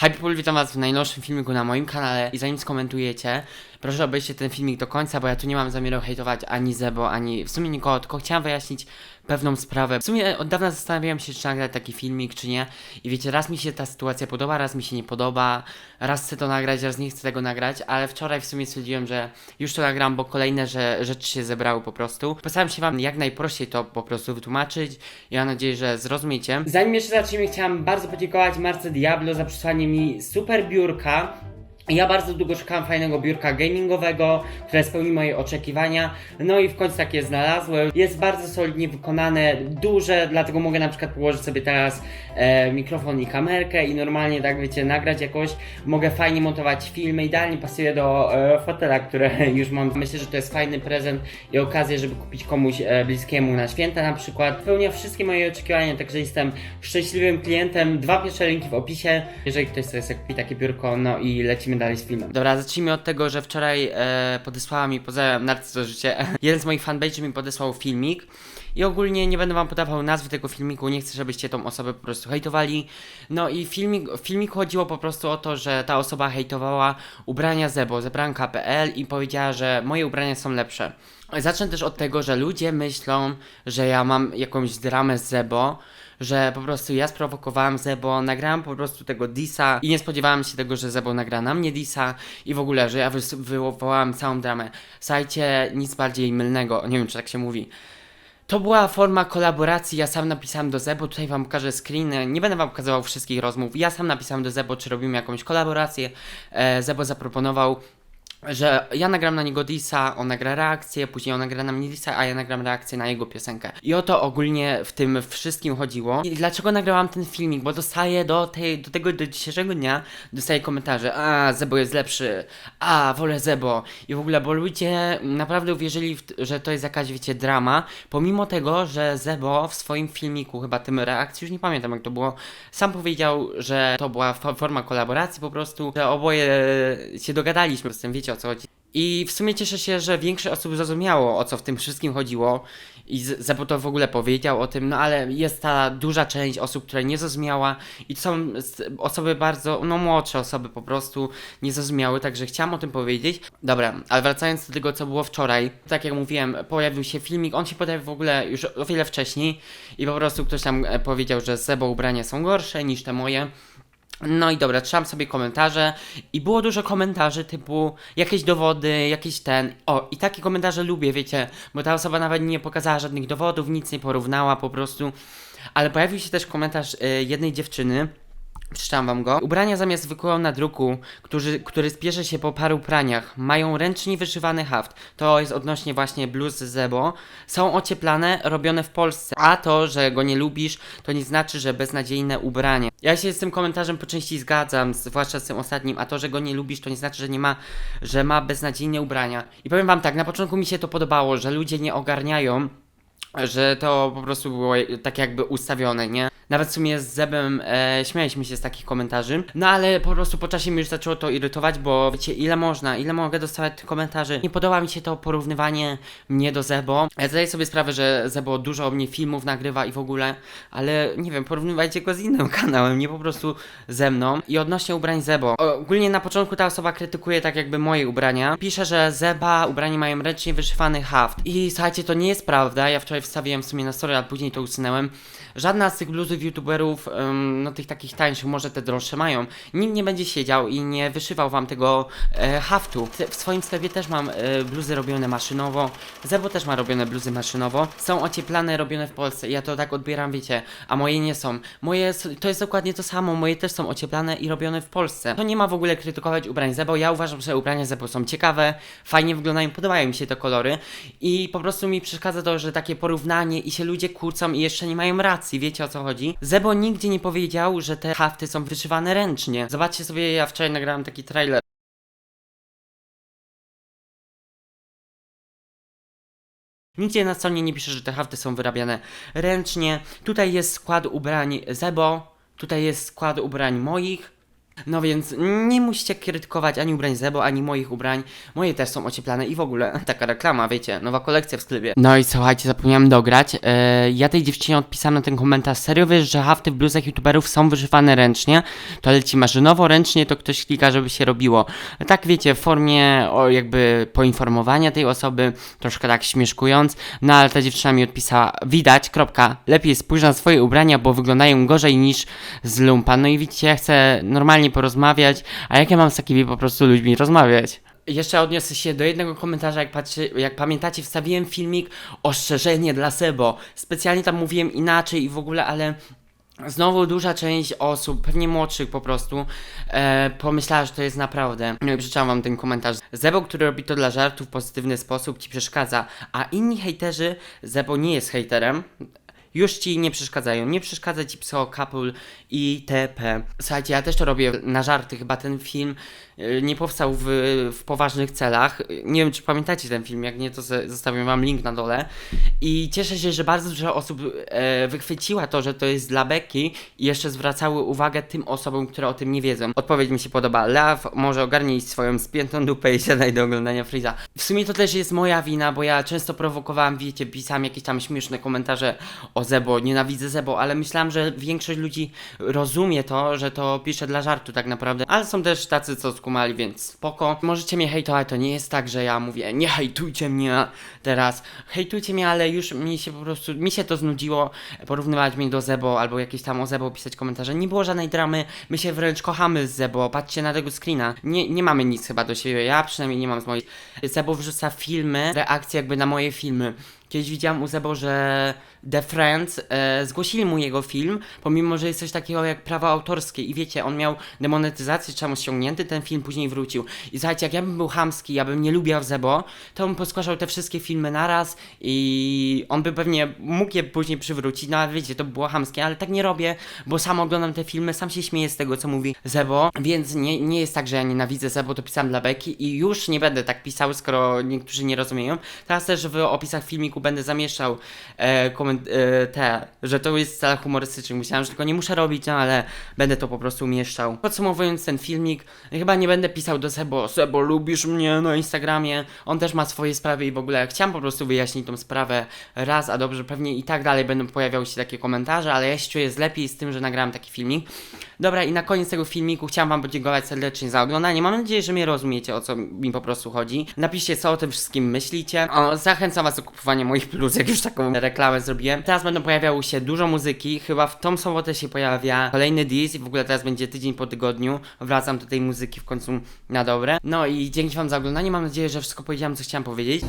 Hyperpool, witam was w najnowszym filmiku na moim kanale i zanim skomentujecie, proszę obejrzcie ten filmik do końca, bo ja tu nie mam zamiaru hejtować ani Zebo, ani w sumie nikogo, tylko chciałem wyjaśnić pewną sprawę. W sumie od dawna zastanawiałem się, czy nagrać taki filmik, czy nie. I wiecie, raz mi się ta sytuacja podoba, raz mi się nie podoba, raz chcę to nagrać, raz nie chcę tego nagrać, ale wczoraj w sumie stwierdziłem, że już to nagram, bo kolejne że rzeczy się zebrały po prostu. Postaram się wam jak najprościej to po prostu wytłumaczyć i mam nadzieję, że zrozumiecie. Zanim jeszcze zaczniemy, chciałam bardzo podziękować Marce Diablo za przysłanie mi super biurka. Ja bardzo długo szukałem fajnego biurka gamingowego, które spełni moje oczekiwania. No i w końcu takie znalazłem. Jest bardzo solidnie wykonane, duże, dlatego mogę na przykład położyć sobie teraz e, mikrofon i kamerkę i normalnie tak wiecie, nagrać jakoś. Mogę fajnie montować filmy, idealnie pasuje do e, fotela, które już mam. Myślę, że to jest fajny prezent i okazja, żeby kupić komuś e, bliskiemu na święta na przykład. Spełnia wszystkie moje oczekiwania, także jestem szczęśliwym klientem. Dwa pierwsze linki w opisie, jeżeli ktoś sobie chce kupić takie biurko, no i lecimy dalej z filmem. Dobra, zacznijmy od tego, że wczoraj e, podesłała mi, pozdrawiam Narcyzo Życie, jeden z moich fanpage'ów mi podesłał filmik i ogólnie nie będę wam podawał nazwy tego filmiku, nie chcę, żebyście tą osobę po prostu hejtowali. No i filmik, w filmiku chodziło po prostu o to, że ta osoba hejtowała ubrania Zebo, zebranka.pl i powiedziała, że moje ubrania są lepsze. Zacznę też od tego, że ludzie myślą, że ja mam jakąś dramę z Zebo, że po prostu ja sprowokowałem Zebo, nagrałem po prostu tego disa i nie spodziewałem się tego, że Zebo nagra na mnie disa i w ogóle, że ja wywołałem całą dramę. Słuchajcie, nic bardziej mylnego, nie wiem czy tak się mówi. To była forma kolaboracji, ja sam napisałem do Zebo, tutaj wam pokażę screeny, nie będę wam pokazywał wszystkich rozmów, ja sam napisałem do Zebo, czy robimy jakąś kolaborację, e, Zebo zaproponował, że ja nagram na niego disa, on nagra reakcję, później on nagra na mnie disa, a ja nagram reakcję na jego piosenkę. I o to ogólnie w tym wszystkim chodziło. I dlaczego nagrałam ten filmik? Bo dostaję do, tej, do tego do dzisiejszego dnia, dostaję komentarze, a Zebo jest lepszy, a wolę Zebo. I w ogóle, bo ludzie naprawdę uwierzyli, w, że to jest jakaś, wiecie, drama, pomimo tego, że Zebo w swoim filmiku, chyba tym reakcji, już nie pamiętam jak to było, sam powiedział, że to była forma kolaboracji po prostu, że oboje się dogadaliśmy z tym, wiecie o co chodzi. I w sumie cieszę się, że większość osób zrozumiało o co w tym wszystkim chodziło i Zebo to w ogóle powiedział o tym, no ale jest ta duża część osób, która nie zrozumiała i to są osoby bardzo, no młodsze osoby po prostu nie zrozumiały, także chciałam o tym powiedzieć. Dobra, ale wracając do tego, co było wczoraj, tak jak mówiłem, pojawił się filmik, on się pojawił w ogóle już o wiele wcześniej i po prostu ktoś tam e, powiedział, że Zebo ubrania są gorsze niż te moje. No i dobra, trzymam sobie komentarze i było dużo komentarzy typu jakieś dowody, jakieś ten. O, i takie komentarze lubię, wiecie, bo ta osoba nawet nie pokazała żadnych dowodów, nic nie porównała po prostu. Ale pojawił się też komentarz y, jednej dziewczyny. Przeczytam wam go. Ubrania zamiast zwykłego nadruku, który, który spieszy się po paru praniach, mają ręcznie wyszywany haft. To jest odnośnie właśnie bluz Zebo. Są ocieplane, robione w Polsce. A to, że go nie lubisz, to nie znaczy, że beznadziejne ubranie. Ja się z tym komentarzem po części zgadzam, zwłaszcza z tym ostatnim. A to, że go nie lubisz, to nie znaczy, że nie ma, że ma beznadziejne ubrania. I powiem wam tak, na początku mi się to podobało, że ludzie nie ogarniają że to po prostu było tak jakby ustawione, nie? Nawet w sumie z Zebem e, śmialiśmy się z takich komentarzy, no ale po prostu po czasie mi już zaczęło to irytować, bo wiecie, ile można, ile mogę dostawać tych komentarzy. Nie podoba mi się to porównywanie mnie do Zebo. Ja zdaję sobie sprawę, że Zebo dużo o mnie filmów nagrywa i w ogóle, ale nie wiem, porównywajcie go z innym kanałem, nie po prostu ze mną. I odnośnie ubrań Zebo, ogólnie na początku ta osoba krytykuje tak jakby moje ubrania. Pisze, że Zeba ubrania mają ręcznie wyszywany haft. I słuchajcie, to nie jest prawda, ja wczoraj wstawiłem w sumie na story, a później to usunęłem. Żadna z tych bluzów youtuberów, no tych takich tańszych, może te droższe mają, nikt nie będzie siedział i nie wyszywał wam tego e, haftu. W swoim sklepie też mam e, bluzy robione maszynowo, Zebo też ma robione bluzy maszynowo. Są ocieplane, robione w Polsce. Ja to tak odbieram, wiecie, a moje nie są. Moje, to jest dokładnie to samo, moje też są ocieplane i robione w Polsce. To nie ma w ogóle krytykować ubrań Zebo, ja uważam, że ubrania Zebo są ciekawe, fajnie wyglądają, podobają mi się te kolory i po prostu mi przeszkadza to, że takie porównanie i się ludzie kłócą i jeszcze nie mają racji, wiecie o co chodzi? Zebo nigdzie nie powiedział, że te hafty są wyszywane ręcznie. Zobaczcie sobie, ja wczoraj nagrałem taki trailer. Nigdzie na stronie nie pisze, że te hafty są wyrabiane ręcznie. Tutaj jest skład ubrań Zebo, tutaj jest skład ubrań moich. No więc nie musicie krytykować ani ubrań Zebo, ani moich ubrań. Moje też są ocieplane i w ogóle taka reklama, wiecie, nowa kolekcja w sklepie. No i słuchajcie, zapomniałem dograć. E, ja tej dziewczynie odpisałem na ten komentarz. Serio wiesz, że hafty w bluzach youtuberów są wyszywane ręcznie? To leci maszynowo, ręcznie to ktoś klika, żeby się robiło. Tak wiecie, w formie o, jakby poinformowania tej osoby, troszkę tak śmieszkując. No ale ta dziewczyna mi odpisała, widać, kropka, lepiej spójrz na swoje ubrania, bo wyglądają gorzej niż z lumpa. No i widzicie, ja chcę normalnie porozmawiać, a jak ja mam z takimi po prostu ludźmi rozmawiać? Jeszcze odniosę się do jednego komentarza, jak, patrzy, jak pamiętacie, wstawiłem filmik ostrzeżenie dla Sebo. Specjalnie tam mówiłem inaczej i w ogóle, ale Znowu duża część osób, pewnie młodszych po prostu, e, pomyślała, że to jest naprawdę. No i przeczytałam wam ten komentarz. Zebo, który robi to dla żartu w pozytywny sposób, ci przeszkadza, a inni hejterzy, Zebo nie jest hejterem, już ci nie przeszkadzają. Nie przeszkadza ci pso, couple i TP. Słuchajcie, ja też to robię na żarty. Chyba ten film nie powstał w, w poważnych celach. Nie wiem, czy pamiętacie ten film. Jak nie, to zostawiam wam link na dole. I cieszę się, że bardzo dużo osób e, wychwyciła to, że to jest dla beki i jeszcze zwracały uwagę tym osobom, które o tym nie wiedzą. Odpowiedź mi się podoba. Lew może ogarnij swoją spiętą dupę i siadaj do oglądania Freeza. W sumie to też jest moja wina, bo ja często prowokowałem, wiecie, pisałem jakieś tam śmieszne komentarze o Zebo, nienawidzę Zebo, ale myślałem, że większość ludzi rozumie to, że to piszę dla żartu tak naprawdę. Ale są też tacy, co skumali, więc spoko. Możecie mnie hejtować, to nie jest tak, że ja mówię, nie hejtujcie mnie teraz. Hejtujcie mnie, ale już mi się po prostu, mi się to znudziło porównywać mnie do Zebo albo jakieś tam o Zebo pisać komentarze. Nie było żadnej dramy, my się wręcz kochamy z Zebo, patrzcie na tego screena. Nie, nie mamy nic chyba do siebie, ja przynajmniej nie mam z moich. Zebo wrzuca filmy, reakcje jakby na moje filmy. Kiedyś widziałam u Zebo, że The Friends e, zgłosili mu jego film, pomimo, że jest coś takiego jak prawa autorskie i wiecie, on miał demonetyzację czemu ściągnięty, ten film później wrócił. I słuchajcie, jak ja bym był chamski, ja bym nie lubił Zebo, to bym poskładał te wszystkie filmy naraz i on by pewnie mógł je później przywrócić, no ale wiecie, to by było chamskie, ale tak nie robię, bo sam oglądam te filmy, sam się śmieję z tego, co mówi Zebo, więc nie, nie jest tak, że ja nienawidzę Zebo, to pisałem dla Beki i już nie będę tak pisał, skoro niektórzy nie rozumieją. Teraz też w opisach filmiku będę zamieszczał e, e, te, że to jest w celach humorystycznych. Myślałem, że tego nie muszę robić, no ale będę to po prostu umieszczał. Podsumowując ten filmik, chyba nie będę pisał do Sebo, Sebo lubisz mnie na Instagramie. On też ma swoje sprawy i w ogóle chciałem po prostu wyjaśnić tą sprawę raz, a dobrze, pewnie i tak dalej będą pojawiały się takie komentarze, ale ja się czuję lepiej z tym, że nagrałem taki filmik. Dobra, i na koniec tego filmiku chciałem wam podziękować serdecznie za oglądanie. Mam nadzieję, że mnie rozumiecie, o co mi po prostu chodzi. Napiszcie, co o tym wszystkim myślicie. O, zachęcam was do kupowania moich jak już taką reklamę zrobiłem. Teraz będą pojawiały się dużo muzyki. Chyba w tą sobotę się pojawia kolejny dis i w ogóle teraz będzie tydzień po tygodniu. Wracam do tej muzyki w końcu na dobre. No i dzięki wam za oglądanie. Mam nadzieję, że wszystko powiedziałem, co chciałem powiedzieć.